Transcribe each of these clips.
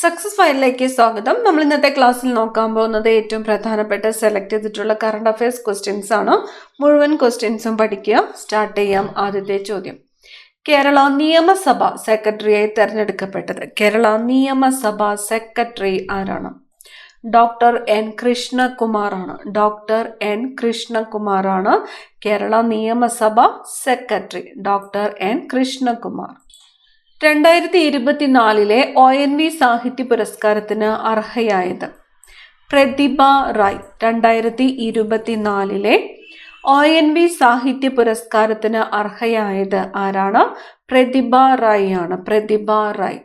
Success ഫയലിലേക്ക് സ്വാഗതം. നമ്മൾ ഇന്നത്തെ ക്ലാസ്സിൽ നോക്കാൻ പോകുന്നത് ഏറ്റവും പ്രധാനപ്പെട്ട സെലക്ട് ചെയ്തിട്ടുള്ള കറണ്ട് അഫയേഴ്സ് ക്വസ്റ്റ്യൻസ് ആണ്. മുഴുവൻ ക്വസ്റ്റ്യൻസും പഠിക്കുക. സ്റ്റാർട്ട് ചെയ്യാം. ആദ്യത്തെ ചോദ്യം. കേരള നിയമസഭ സെക്രട്ടറിയായി തെരഞ്ഞെടുക്കപ്പെട്ടത്. കേരള നിയമസഭ സെക്രട്ടറി ആരാണ്? ഡോക്ടർ എൻ കൃഷ്ണകുമാറാണ്. ഡോക്ടർ എൻ കൃഷ്ണകുമാറാണ് കേരള നിയമസഭ സെക്രട്ടറി ഡോക്ടർ എൻ കൃഷ്ണകുമാർ. രണ്ടായിരത്തി ഇരുപത്തിനാലിലെ ഒ എൻ വി സാഹിത്യ പുരസ്കാരത്തിന് അർഹയായത് പ്രതിഭ റായ്. രണ്ടായിരത്തി ഇരുപത്തിനാലിലെ ഒ എൻ വി സാഹിത്യ പുരസ്കാരത്തിന് അർഹയായത് ആരാണ്? പ്രതിഭ റായ് ആണ് പ്രതിഭ റായ്.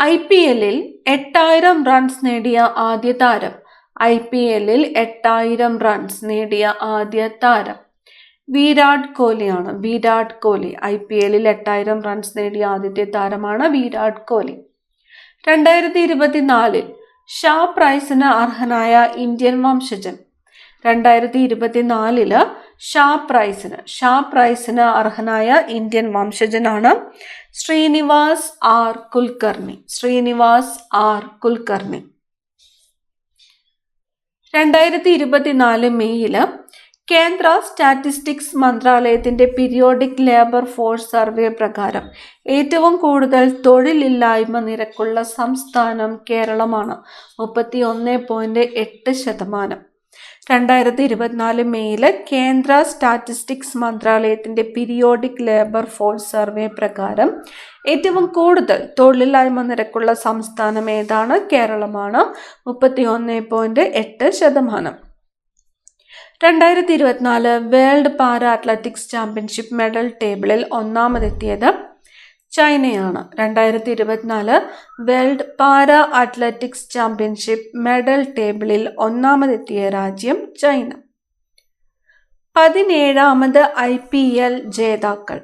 ഐ പി എല്ലിൽ എട്ടായിരം റൺസ് നേടിയ ആദ്യ താരം. ഐ പി എല്ലിൽ എട്ടായിരം റൺസ് നേടിയ ആദ്യ താരം. വിരാട് കോഹ്ലിയാണ്. വിരാട് കോഹ്ലി ഐ പി എല്ലിൽ എട്ടായിരം റൺസ് നേടിയ ആദ്യത്തെ താരമാണ് വിരാട് കോഹ്ലി. രണ്ടായിരത്തി ഇരുപത്തിനാലിൽ ഷാ പ്രൈസിന് അർഹനായ ഇന്ത്യൻ വംശജൻ. രണ്ടായിരത്തി ഇരുപത്തിനാലിൽ ഷാ പ്രൈസിന് ഷാ പ്രൈസിന് അർഹനായ ഇന്ത്യൻ വംശജനാണ് ശ്രീനിവാസ് ആർ കുൽക്കർണി. ശ്രീനിവാസ് ആർ കുൽക്കർണി. രണ്ടായിരത്തി ഇരുപത്തിനാല് മെയ്യിൽ കേന്ദ്ര സ്റ്റാറ്റിസ്റ്റിക്സ് മന്ത്രാലയത്തിന്റെ പീരിയോഡിക് ലേബർ ഫോഴ്സ് സർവേ പ്രകാരം ഏറ്റവും കൂടുതൽ തൊഴിലില്ലായ്മ നിരക്കുള്ള സംസ്ഥാനം കേരളമാണ്. മുപ്പത്തി ഒന്ന് പോയിന്റ് എട്ട് ശതമാനം. രണ്ടായിരത്തി ഇരുപത്തിനാല് മെയ്യിൽ കേന്ദ്ര സ്റ്റാറ്റിസ്റ്റിക്സ് മന്ത്രാലയത്തിന്റെ പീരിയോഡിക് ലേബർ ഫോഴ്സ് സർവേ പ്രകാരം ഏറ്റവും കൂടുതൽ തൊഴിലില്ലായ്മ നിരക്കുള്ള സംസ്ഥാനം ഏതാണ്? കേരളമാണ്. മുപ്പത്തി ഒന്ന് പോയിന്റ് എട്ട് ശതമാനം. രണ്ടായിരത്തി ഇരുപത്തിനാല് world para athletics championship medal ടേബിളിൽ ഒന്നാമതെത്തിയത് ചൈനയാണ്. രണ്ടായിരത്തി ഇരുപത്തിനാല് world para athletics championship medal ടേബിളിൽ ഒന്നാമതെത്തിയ രാജ്യം ചൈന. പതിനേഴാമത് ഐ പി എൽ ജേതാക്കൾ.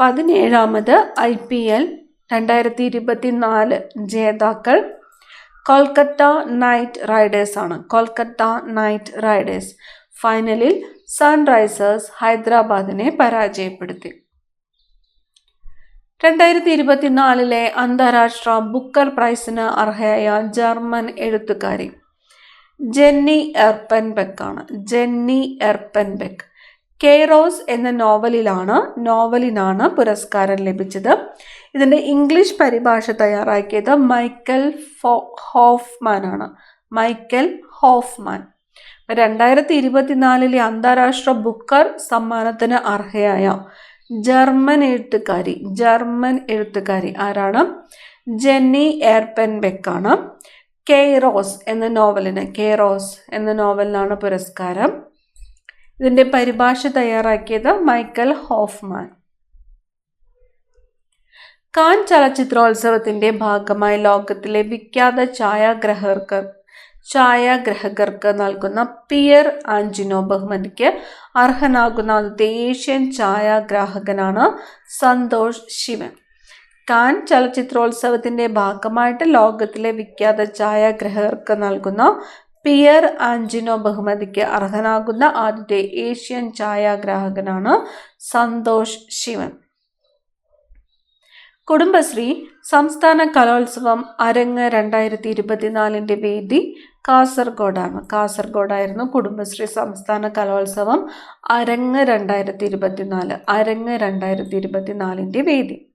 പതിനേഴാമത് ഐ പി എൽ രണ്ടായിരത്തി ഇരുപത്തിനാല് ജേതാക്കൾ. കൊൽക്കത്ത നൈറ്റ് റൈഡേഴ്സ് ആണ്. Kolkata Knight Riders. ഫൈനലിൽ സൺറൈസേഴ്സ് ഹൈദരാബാദിനെ പരാജയപ്പെടുത്തി. രണ്ടായിരത്തി ഇരുപത്തിനാലിലെ അന്താരാഷ്ട്ര ബുക്കർ പ്രൈസിന് അർഹയായ ജർമ്മൻ എഴുത്തുകാരി ജെന്നി എർപ്പൻബെക്കാണ് ജെന്നി എർപ്പൻബെക്ക് കെയ്റോസ് എന്ന നോവലിലാണ് നോവലിനാണ് പുരസ്കാരം ലഭിച്ചത്. ഇതിന്റെ ഇംഗ്ലീഷ് പരിഭാഷ തയ്യാറാക്കിയത് മൈക്കൽ ഫോ ഹോഫ്മാൻ ആണ് മൈക്കൽ ഹോഫ്മാൻ. രണ്ടായിരത്തി ഇരുപത്തിനാലിലെ അന്താരാഷ്ട്ര ബുക്കർ സമ്മാനത്തിന് അർഹയായ ജർമ്മൻ എഴുത്തുകാരി ജർമ്മൻ എഴുത്തുകാരി ആരാണ്? ജെന്നി എയർപെൻബെക്കാണ് കെയ്റോസ് എന്ന നോവലിന് കെയ്റോസ് എന്ന നോവലിനാണ് പുരസ്കാരം. ഇതിന്റെ പരിഭാഷ തയ്യാറാക്കിയത് മൈക്കൽ ഹോഫ്മാൻ. കാൻ ചലച്ചിത്രോത്സവത്തിന്റെ ഭാഗമായി ലോകത്തിലെ വിഖ്യാത ഛായാഗ്രഹർക്ക് ഛായാഗ്രഹകർക്ക് നൽകുന്ന പിയർ ആൻജിനോ ബഹുമതിക്ക് അർഹനാകുന്ന ആദ്യത്തെ ഏഷ്യൻ ഛായാഗ്രാഹകനാണ് സന്തോഷ് ശിവൻ. കാൻ ചലച്ചിത്രോത്സവത്തിന്റെ ഭാഗമായിട്ട് ലോകത്തിലെ വിഖ്യാത ഛായാഗ്രഹകർക്ക് നൽകുന്ന പിയർ ആൻജിനോ ബഹുമതിക്ക് അർഹനാകുന്ന ആദ്യത്തെ ഏഷ്യൻ ഛായാഗ്രാഹകനാണ് സന്തോഷ് ശിവൻ. കുടുംബശ്രീ സംസ്ഥാന കലോത്സവം അരങ്ങ് രണ്ടായിരത്തി ഇരുപത്തിനാലിന്റെ വേദി കാസർഗോഡാണ്. കാസർഗോഡായിരുന്നു കുടുംബശ്രീ സംസ്ഥാന കലോത്സവം അരങ്ങ് രണ്ടായിരത്തി ഇരുപത്തിനാല് അരങ്ങ് രണ്ടായിരത്തി ഇരുപത്തിനാലിന്റെ വേദി.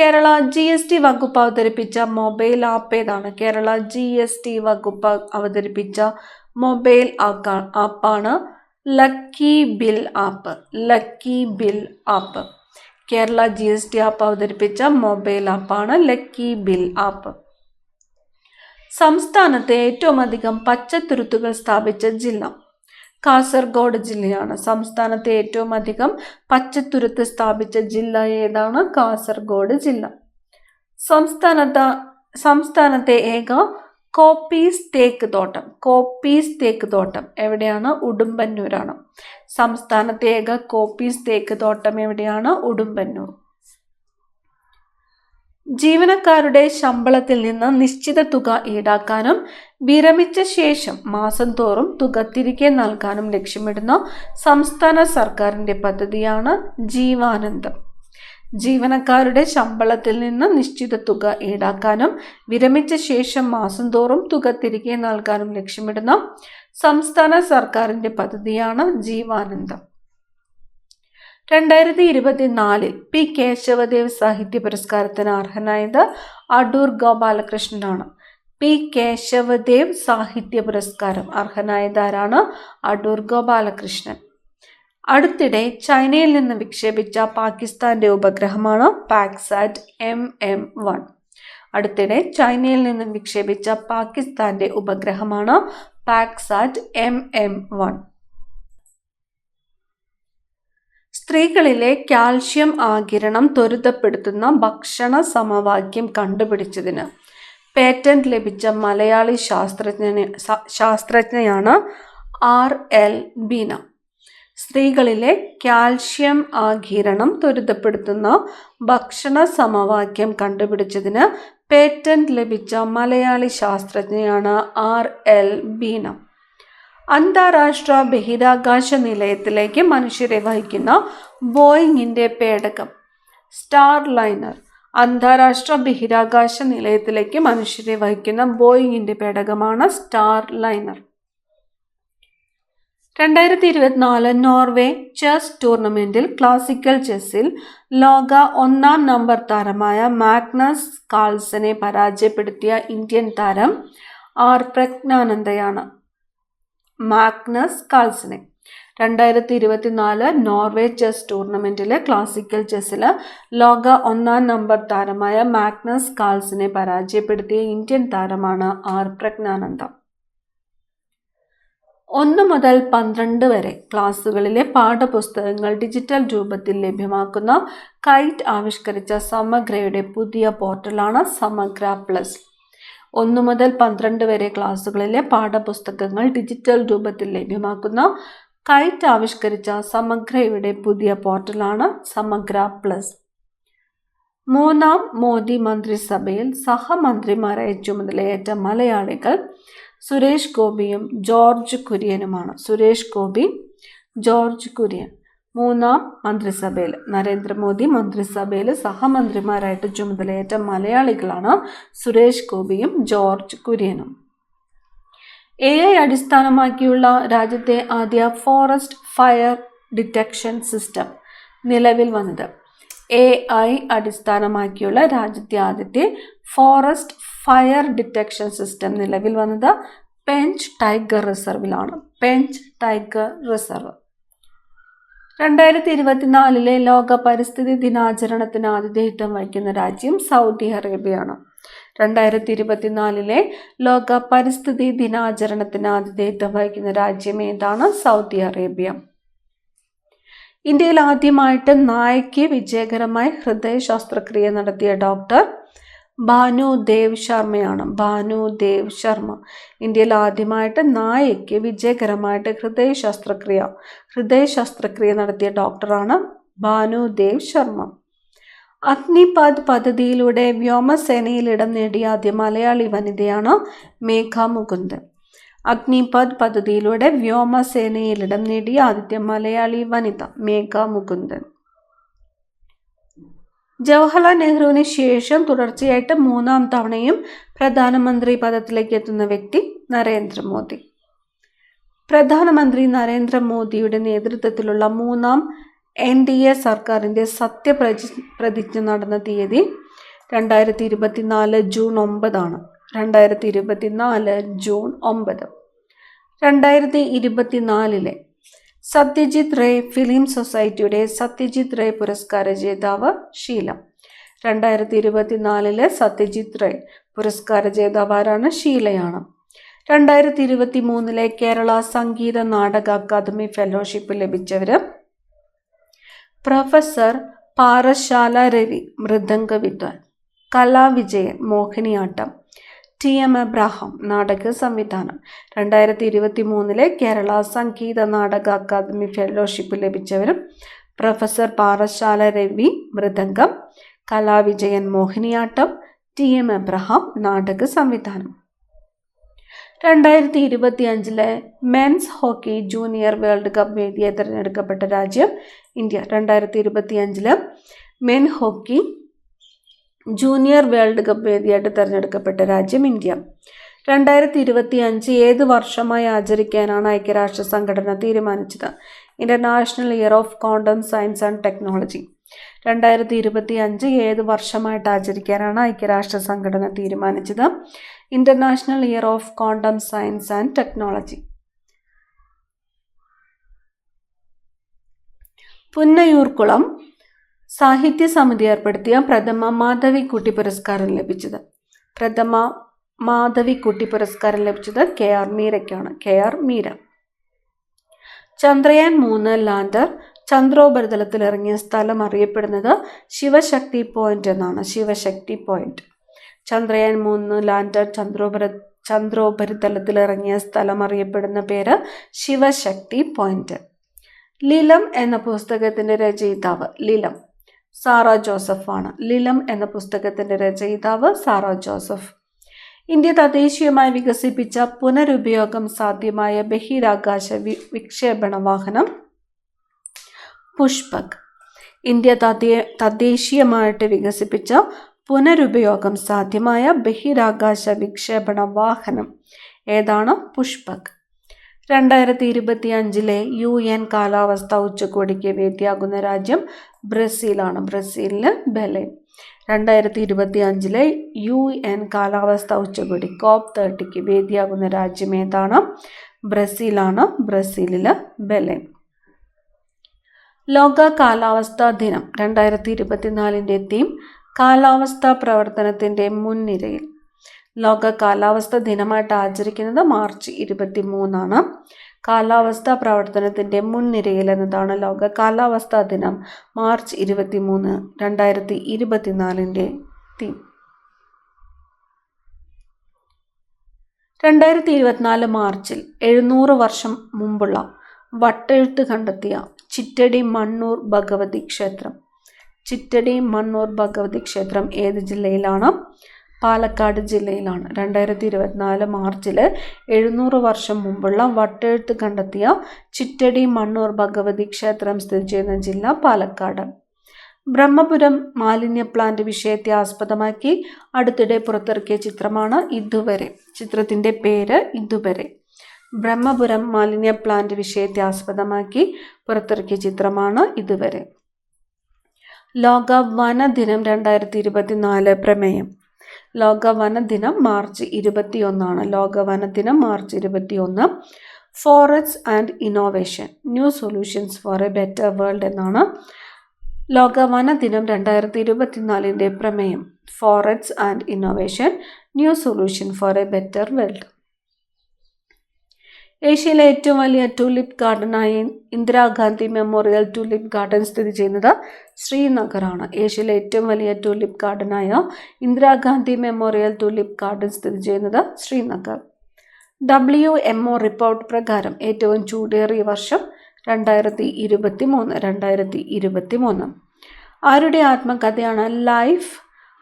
കേരള ജി എസ് ടി വകുപ്പ് അവതരിപ്പിച്ച മൊബൈൽ ആപ്പ് ഏതാണ്? കേരള ജി എസ് ടി വകുപ്പ് അവതരിപ്പിച്ച മൊബൈൽ ആപ്പാണ് lucky bill app. Lucky bill app. Kerala G S T app അവതരിപ്പിച്ച മൊബൈൽ ആപ്പാണ് ലക്കി ബിൽ ആപ്പ്. സംസ്ഥാനത്തെ ഏറ്റവും അധികം പച്ചത്തുരുത്തുകൾ സ്ഥാപിച്ച ജില്ല. കാസർഗോഡ് ജില്ലയാണ്. സംസ്ഥാനത്തെ ഏറ്റവും അധികം പച്ചത്തുരുത്ത് സ്ഥാപിച്ച ജില്ല ഏതാണ്? കാസർഗോഡ് ജില്ല. സംസ്ഥാനത്ത് സംസ്ഥാനത്തെ ഏക കോപ്പീസ് തേക്ക് തോട്ടം. കോപ്പീസ് തേക്ക് തോട്ടം എവിടെയാണ്? ഉടുമ്പന്നൂരാണ്. സംസ്ഥാനത്തെ ഏക കോപ്പീസ് തേക്ക് തോട്ടം എവിടെയാണ്? ഉടുമ്പന്നൂർ. ജീവനക്കാരുടെ ശമ്പളത്തിൽ നിന്ന് നിശ്ചിത തുക ഈടാക്കാനും വിരമിച്ച ശേഷം മാസം തോറും തുക തിരികെ നൽകാനും ലക്ഷ്യമിടുന്ന സംസ്ഥാന സർക്കാരിന്റെ പദ്ധതിയാണ് ജീവാനന്ദം. ജീവനക്കാരുടെ ശമ്പളത്തിൽ നിന്ന് നിശ്ചിത തുക ഈടാക്കാനും വിരമിച്ച ശേഷം മാസം തോറും തുക തിരികെ നൽകാനും ലക്ഷ്യമിടുന്ന സംസ്ഥാന സർക്കാരിന്റെ പദ്ധതിയാണ് ജീവാനന്ദം. രണ്ടായിരത്തി ഇരുപത്തിനാലിൽ പി കേശവദേവ് സാഹിത്യ പുരസ്കാരത്തിന് അർഹനായത് അടൂർ ഗോപാലകൃഷ്ണനാണ്. പി കേശവദേവ് സാഹിത്യ പുരസ്കാരം അർഹനായത് ആരാണ്? അടൂർ ഗോപാലകൃഷ്ണൻ. അടുത്തിടെ ചൈനയിൽ നിന്ന് വിക്ഷേപിച്ച പാകിസ്ഥാന്റെ ഉപഗ്രഹമാണ് പാക്സാറ്റ് എം എം വൺ. അടുത്തിടെ ചൈനയിൽ നിന്ന് വിക്ഷേപിച്ച പാകിസ്ഥാന്റെ ഉപഗ്രഹമാണ് പാക്സാറ്റ് എം എം വൺ. സ്ത്രീകളിലെ കാൽഷ്യം ആകിരണം ത്വരിതപ്പെടുത്തുന്ന ഭക്ഷണ സമവാക്യം കണ്ടുപിടിച്ചതിന് പേറ്റന്റ് ലഭിച്ച മലയാളി ശാസ്ത്രജ്ഞ ശാസ്ത്രജ്ഞയാണ് ആർ എൽ ബീന. സ്ത്രീകളിലെ കാൽഷ്യം ആകിരണം ത്വരിതപ്പെടുത്തുന്ന ഭക്ഷണ സമവാക്യം കണ്ടുപിടിച്ചതിന് പേറ്റന്റ് ലഭിച്ച മലയാളി ശാസ്ത്രജ്ഞയാണ് ആർ എൽ ബീന. അന്താരാഷ്ട്ര ബഹിരാകാശ നിലയത്തിലേക്ക് മനുഷ്യരെ വഹിക്കുന്ന ബോയിങ്ങിന്റെ പേടകം സ്റ്റാർ ലൈനർ അന്താരാഷ്ട്ര ബഹിരാകാശ നിലയത്തിലേക്ക് മനുഷ്യരെ വഹിക്കുന്ന ബോയിങ്ങിന്റെ പേടകമാണ് സ്റ്റാർ ലൈനർ രണ്ടായിരത്തി ഇരുപത്തിനാല് നോർവേ ചെസ് ടൂർണമെന്റിൽ ക്ലാസിക്കൽ ചെസ്സിൽ ലോക ഒന്നാം നമ്പർ താരമായ മാഗ്നസ് കാൾസനെ പരാജയപ്പെടുത്തിയ ഇന്ത്യൻ താരം ആർ പ്രജ്ഞാനന്ദയാണ്. മാഗ്നസ് കാൾസനെ. രണ്ടായിരത്തി ഇരുപത്തിനാല് നോർവേ ചെസ് ടൂർണമെന്റിലെ ക്ലാസിക്കൽ ചെസ്സിൽ ലോക ഒന്നാം നമ്പർ താരമായ മാഗ്നസ് കാൾസിനെ പരാജയപ്പെടുത്തിയ ഇന്ത്യൻ താരമാണ് ആർ പ്രജ്ഞാനന്ദ. ഒന്ന് മുതൽ പന്ത്രണ്ട് വരെ ക്ലാസ്സുകളിലെ പാഠപുസ്തകങ്ങൾ ഡിജിറ്റൽ രൂപത്തിൽ ലഭ്യമാക്കുന്ന കൈറ്റ് ആവിഷ്കരിച്ച സമഗ്രയുടെ പുതിയ പോർട്ടലാണ് സമഗ്ര പ്ലസ്. ഒന്ന് മുതൽ പന്ത്രണ്ട് വരെ ക്ലാസ്സുകളിലെ പാഠപുസ്തകങ്ങൾ ഡിജിറ്റൽ രൂപത്തിൽ ലഭ്യമാക്കുന്ന കൈറ്റ് ആവിഷ്കരിച്ച സമഗ്രയുടെ പുതിയ പോർട്ടലാണ് സമഗ്ര പ്ലസ്. മൂന്നാം മോദി മന്ത്രിസഭയിൽ സഹമന്ത്രിമാരായി ചുമതലയേറ്റ മലയാളികൾ സുരേഷ് ഗോപിയും ജോർജ് കുര്യനുമാണ്. സുരേഷ് ഗോപി ജോർജ് കുര്യൻ. മൂന്നാം മന്ത്രിസഭയിൽ നരേന്ദ്രമോദി മന്ത്രിസഭയിൽ സഹമന്ത്രിമാരായിട്ട് ചുമതലയേറ്റ മലയാളികളാണ് സുരേഷ് ഗോപിയും ജോർജ് കുര്യനും. എ ഐ അടിസ്ഥാനമാക്കിയുള്ള രാജ്യത്തെ ആദ്യ ഫോറസ്റ്റ് ഫയർ ഡിറ്റക്ഷൻ സിസ്റ്റം നിലവിൽ വന്നത്. എ ഐ അടിസ്ഥാനമാക്കിയുള്ള രാജ്യത്തെ ആദ്യത്തെ ഫോറസ്റ്റ് ഫയർ ഡിറ്റക്ഷൻ സിസ്റ്റം നിലവിൽ വന്നത് Pench tiger റിസർവിലാണ്. Pench tiger reserve. രണ്ടായിരത്തി ഇരുപത്തിനാലിലെ ലോക പരിസ്ഥിതി ദിനാചരണത്തിന് ആതിഥേയത്വം വഹിക്കുന്ന രാജ്യം സൗദി അറേബ്യയാണ്. രണ്ടായിരത്തി ഇരുപത്തിനാലിലെ ലോക പരിസ്ഥിതി ദിനാചരണത്തിന് ആതിഥേയത്വം വഹിക്കുന്ന രാജ്യം ഏതാണ്? Saudi Arabia. ഇന്ത്യയിൽ ആദ്യമായിട്ട് നായയ്ക്ക് വിജയകരമായി ഹൃദയ ശസ്ത്രക്രിയ നടത്തിയ ഡോക്ടർ ഭാനു ദേവ് ശർമ്മയാണ്. ഭാനു ദേവ് ശർമ്മ. ഇന്ത്യയിൽ ആദ്യമായിട്ട് നായയ്ക്ക് വിജയകരമായിട്ട് ഹൃദയ ശസ്ത്രക്രിയ ഹൃദയ ശസ്ത്രക്രിയ നടത്തിയ ഡോക്ടറാണ് ഭാനു ദേവ് ശർമ്മ. അഗ്നിപാദ് പദ്ധതിയിലൂടെ വ്യോമസേനയിൽ ഇടം നേടിയ ആദ്യ മലയാളി വനിതയാണ് മേഘ മുകുന്ദൻ അഗ്നിപത് പദ്ധതിയിലൂടെ വ്യോമസേനയിൽ ഇടം നേടിയ ആദ്യ മലയാളി വനിത മേഘ മുകുന്ദൻ ജവഹർലാൽ നെഹ്റുവിന് ശേഷം തുടർച്ചയായിട്ട് മൂന്നാം തവണയും പ്രധാനമന്ത്രി പദത്തിലേക്ക് എത്തുന്ന വ്യക്തി നരേന്ദ്രമോദി. പ്രധാനമന്ത്രി നരേന്ദ്രമോദിയുടെ നേതൃത്വത്തിലുള്ള മൂന്നാം എൻ ഡി എ സർക്കാരിന്റെ സത്യപ്രതി പ്രതിജ്ഞ നടന്ന തീയതി രണ്ടായിരത്തി ഇരുപത്തിനാല് ജൂൺ ഒമ്പതാണ്. രണ്ടായിരത്തി ഇരുപത്തിനാല് ജൂൺ ഒമ്പത്. രണ്ടായിരത്തി ഇരുപത്തിനാലിലെ സത്യജിത് റേ ഫിലിം സൊസൈറ്റിയുടെ സത്യജിത് റേ പുരസ്കാര ജേതാവ് ശീലം രണ്ടായിരത്തി ഇരുപത്തിനാലിലെ സത്യജിത് റേ പുരസ്കാര ജേതാവ് ആരാണ്? ഷീലയാണ്. രണ്ടായിരത്തി ഇരുപത്തി മൂന്നിലെ കേരള സംഗീത നാടക അക്കാദമി ഫെലോഷിപ്പ് ലഭിച്ചവർ പ്രൊഫസർ പാറശാല രവി മൃദംഗ വിദ്വാൻ Kalavijayan Mohiniyattam T M Abraham നാടക സംവിധാനം. രണ്ടായിരത്തി ഇരുപത്തി മൂന്നിലെ Kerala Sangeetha Nataka academy fellowship ലഭിച്ചവരും professor Parassala Ravi mridangam Kalavijayan Mohiniyattam T M Abraham നാടക സംവിധാനം. രണ്ടായിരത്തി ഇരുപത്തി അഞ്ചിലെ men's hockey junior world cup വേദിയെ തിരഞ്ഞെടുക്കപ്പെട്ട രാജ്യം ഇന്ത്യ. രണ്ടായിരത്തി ഇരുപത്തി അഞ്ചിൽ men hockey junior world cup വേദിയായിട്ട് തിരഞ്ഞെടുക്കപ്പെട്ട രാജ്യം ഇന്ത്യ. രണ്ടായിരത്തി ഇരുപത്തി അഞ്ച് ഏത് വർഷമായി ആചരിക്കാനാണ് ഐക്യരാഷ്ട്ര സംഘടന തീരുമാനിച്ചത്? International year of quantum science and technology രണ്ടായിരത്തി ഇരുപത്തി അഞ്ച് ഏത് വർഷമായിട്ട് ആചരിക്കാനാണ് ഐക്യരാഷ്ട്ര സംഘടന തീരുമാനിച്ചത്? International year of quantum science and technology Punnayurkulam സാഹിത്യ സമിതി ഏർപ്പെടുത്തിയ പ്രഥമ മാധവിക്കുട്ടി പുരസ്കാരം ലഭിച്ചത്. പ്രഥമ മാധവിക്കുട്ടി പുരസ്കാരം ലഭിച്ചത് K R മീരയ്ക്കാണ്. K R Meera. Chandrayaan മൂന്ന് ലാൻഡർ ചന്ദ്രോപരിതലത്തിൽ ഇറങ്ങിയ സ്ഥലം അറിയപ്പെടുന്നത് ശിവശക്തി പോയിന്റ് എന്നാണ്. ശിവശക്തി പോയിന്റ്. ചന്ദ്രയാൻ മൂന്ന് ലാൻഡർ ചന്ദ്രോപര ചന്ദ്രോപരിതലത്തിൽ ഇറങ്ങിയ സ്ഥലം അറിയപ്പെടുന്ന പേര് ശിവശക്തി പോയിന്റ്. ലിലം എന്ന പുസ്തകത്തിന്റെ രചയിതാവ് ലിലം. സാറ ജോസഫാണ്. ലിലം എന്ന പുസ്തകത്തിന്റെ രചയിതാവ് സാറ ജോസഫ്. ഇന്ത്യ തദ്ദേശീയമായി വികസിപ്പിച്ച പുനരുപയോഗം സാധ്യമായ ബഹിരാകാശ വി വിക്ഷേപണ വാഹനം പുഷ്പക്. ഇന്ത്യ തദ്ദേ തദ്ദേശീയമായിട്ട് വികസിപ്പിച്ച പുനരുപയോഗം സാധ്യമായ ബഹിരാകാശ വിക്ഷേപണ വാഹനം ഏതാണ്? പുഷ്പക്. രണ്ടായിരത്തി ഇരുപത്തി അഞ്ചിലെ യു എൻ കാലാവസ്ഥ ഉച്ചകോടിക്ക് വേദിയാകുന്ന രാജ്യം ബ്രസീലാണ്. ബ്രസീലിന് ബെലെ. രണ്ടായിരത്തി ഇരുപത്തി അഞ്ചിലെ യു എൻ കാലാവസ്ഥ ഉച്ചകോടി കോപ്പ് തേർട്ടിക്ക് വേദിയാകുന്ന രാജ്യം ഏതാണ്? ബ്രസീലാണ്. ബ്രസീലിലെ ബെലെ. ലോക കാലാവസ്ഥാ ദിനം രണ്ടായിരത്തി ഇരുപത്തിനാലിന്റെ തീം കാലാവസ്ഥാ പ്രവർത്തനത്തിന്റെ മുൻനിരയിൽ. ലോക കാലാവസ്ഥ ദിനമായിട്ട് ആചരിക്കുന്നത് മാർച്ച് ഇരുപത്തി മൂന്നാണ് കാലാവസ്ഥാ പ്രവർത്തനത്തിന്റെ മുൻനിരയിൽ എന്നതാണ് ലോക കാലാവസ്ഥാ ദിനം മാർച്ച് ഇരുപത്തി മൂന്ന് രണ്ടായിരത്തി ഇരുപത്തിനാലിന്റെ തീം. രണ്ടായിരത്തി ഇരുപത്തിനാല് മാർച്ചിൽ എഴുന്നൂറ് വർഷം മുമ്പുള്ള വട്ടെഴുത്ത് കണ്ടെത്തിയ ചിറ്റടി മണ്ണൂർ ഭഗവതി ക്ഷേത്രം. ചിറ്റടി മണ്ണൂർ ഭഗവതി ക്ഷേത്രം ഏത് ജില്ലയിലാണ്? പാലക്കാട് ജില്ലയിലാണ്. രണ്ടായിരത്തി ഇരുപത്തിനാല് മാർച്ചിൽ എഴുന്നൂറ് വർഷം മുമ്പുള്ള വട്ടെഴുത്ത് കണ്ടെത്തിയ ചിറ്റടി മണ്ണൂർ ഭഗവതി ക്ഷേത്രം സ്ഥിതി ചെയ്യുന്ന ജില്ല പാലക്കാട്. ബ്രഹ്മപുരം മാലിന്യ പ്ലാന്റ് വിഷയത്തെ ആസ്പദമാക്കി അടുത്തിടെ പുറത്തിറക്കിയ ചിത്രമാണ് ഇതുവരെ. ചിത്രത്തിന്റെ പേര് ഇതുവരെ. ബ്രഹ്മപുരം മാലിന്യ പ്ലാന്റ് വിഷയത്തെ ആസ്പദമാക്കി പുറത്തിറക്കിയ ചിത്രമാണ് ഇതുവരെ. ലോക വനദിനം രണ്ടായിരത്തി ഇരുപത്തിനാല് പ്രമേയം. ലോക വനദിനം മാർച്ച് ഇരുപത്തിയൊന്നാണ്. ലോക വനദിനം മാർച്ച് ഇരുപത്തിയൊന്ന്. Forest and innovation new solutions for a better world എന്നാണ് ലോക വനദിനം രണ്ടായിരത്തി ഇരുപത്തിനാലിന്റെ പ്രമേയം. Forest and innovation new solution for a better world ഏഷ്യയിലെ ഏറ്റവും വലിയ ടൂലിപ്പ് ഗാർഡനായ ഇന്ദിരാഗാന്ധി മെമ്മോറിയൽ ടൂലിപ്പ് ഗാർഡൻ സ്ഥിതി ചെയ്യുന്നത് ശ്രീനഗറാണ്. ഏഷ്യയിലെ ഏറ്റവും വലിയ ടൂലിപ്പ് ഗാർഡനായ ഇന്ദിരാഗാന്ധി മെമ്മോറിയൽ ടൂലിപ്പ് ഗാർഡൻ സ്ഥിതി ചെയ്യുന്നത് Srinagar. W M O report പ്രകാരം ഏറ്റവും ചൂടേറിയ വർഷം രണ്ടായിരത്തി ഇരുപത്തി മൂന്ന് രണ്ടായിരത്തി ഇരുപത്തി മൂന്ന് ആരുടെ ആത്മകഥയാണ് life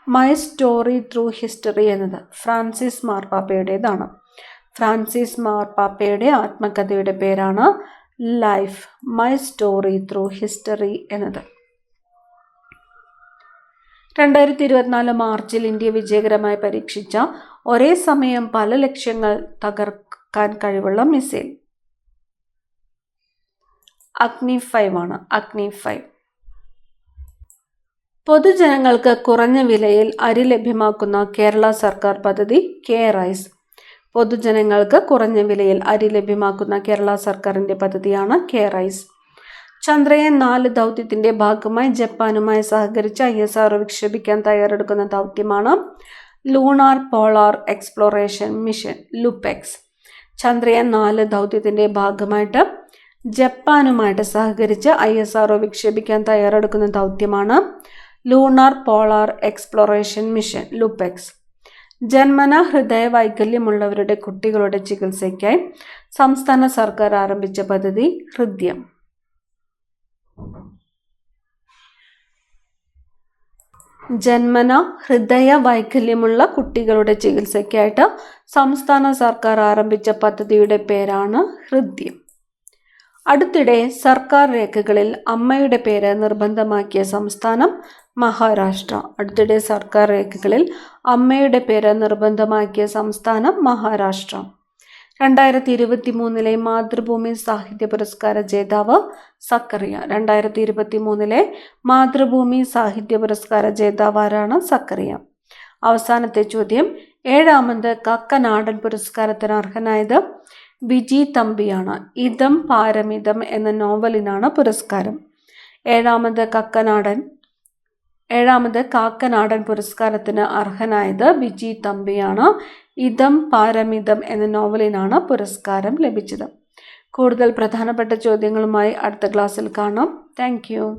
my story through history എന്നത്? ഫ്രാൻസിസ് മാർപ്പാപ്പയുടേതാണ് ഫ്രാൻസിസ് മാർപ്പാപ്പയുടെ ആത്മകഥയുടെ പേരാണ് life my story through history എന്നത്. രണ്ടായിരത്തി ഇരുപത്തിനാല് മാർച്ചിൽ ഇന്ത്യ വിജയകരമായി പരീക്ഷിച്ച ഒരേ സമയം പല ലക്ഷ്യങ്ങൾ തകർക്കാൻ കഴിവുള്ള മിസൈൽ. അഗ്നി ഫൈവ് ആണ് അഗ്നി ഫൈവ്. പൊതുജനങ്ങൾക്ക് കുറഞ്ഞ വിലയിൽ അരി ലഭ്യമാക്കുന്ന കേരള സർക്കാർ പദ്ധതി കെ റൈസ് പൊതുജനങ്ങൾക്ക് കുറഞ്ഞ വിലയിൽ അരി ലഭ്യമാക്കുന്ന കേരള സർക്കാരിന്റെ പദ്ധതിയാണ് കെ റൈസ്. ചന്ദ്രയാൻ നാല് ദൗത്യത്തിന്റെ ഭാഗമായി ജപ്പാനുമായി സഹകരിച്ച് ഐ എസ് ആർ വിക്ഷേപിക്കാൻ തയ്യാറെടുക്കുന്ന ദൗത്യമാണ് lunar polar exploration mission LUPEX. Chandrayaan നാല് ദൗത്യത്തിന്റെ ഭാഗമായിട്ട് ജപ്പാനുമായിട്ട് സഹകരിച്ച് ഐ എസ് ആർ വിക്ഷേപിക്കാൻ തയ്യാറെടുക്കുന്ന ദൗത്യമാണ് lunar polar exploration mission LUPEX ജന്മന ഹൃദയ വൈകല്യമുള്ളവരുടെ കുട്ടികളുടെ ചികിത്സയ്ക്കായി സംസ്ഥാന സർക്കാർ ആരംഭിച്ച പദ്ധതി ഹൃദ്യം. ജന്മന ഹൃദയ വൈകല്യമുള്ള കുട്ടികളുടെ ചികിത്സയ്ക്കായിട്ട് സംസ്ഥാന സർക്കാർ ആരംഭിച്ച പദ്ധതിയുടെ പേരാണ് ഹൃദ്യം. അടുത്തിടെ സർക്കാർ രേഖകളിൽ അമ്മയുടെ പേര് നിർബന്ധമാക്കിയ സംസ്ഥാനം മഹാരാഷ്ട്ര. അടുത്തിടെ സർക്കാർ രേഖകളിൽ അമ്മയുടെ പേര് നിർബന്ധമാക്കിയ സംസ്ഥാനം മഹാരാഷ്ട്ര. രണ്ടായിരത്തി ഇരുപത്തി മൂന്നിലെ മാതൃഭൂമി സാഹിത്യ പുരസ്കാര ജേതാവ് സക്കറിയ. രണ്ടായിരത്തി ഇരുപത്തി മൂന്നിലെ മാതൃഭൂമി സാഹിത്യ പുരസ്കാര ജേതാവ് ആരാണ്? സക്കറിയ. അവസാനത്തെ ചോദ്യം ഏഴാമത് കക്കനാടൻ പുരസ്കാരത്തിന് അർഹനായത് വിജി തമ്പിയാണ്. ഇതം പാരമിതം എന്ന നോവലിനാണ് പുരസ്കാരം. ഏഴാമത് കക്കനാടൻ ഏഴാമത് കാക്കനാടൻ പുരസ്കാരത്തിന് അർഹനായത് ബിജി തമ്പിയാണ്. ഇതം പാരമിതം എന്ന നോവലിനാണ് പുരസ്കാരം ലഭിച്ചത്. കൂടുതൽ പ്രധാനപ്പെട്ട ചോദ്യങ്ങളുമായി അടുത്ത ക്ലാസ്സിൽ കാണാം. താങ്ക്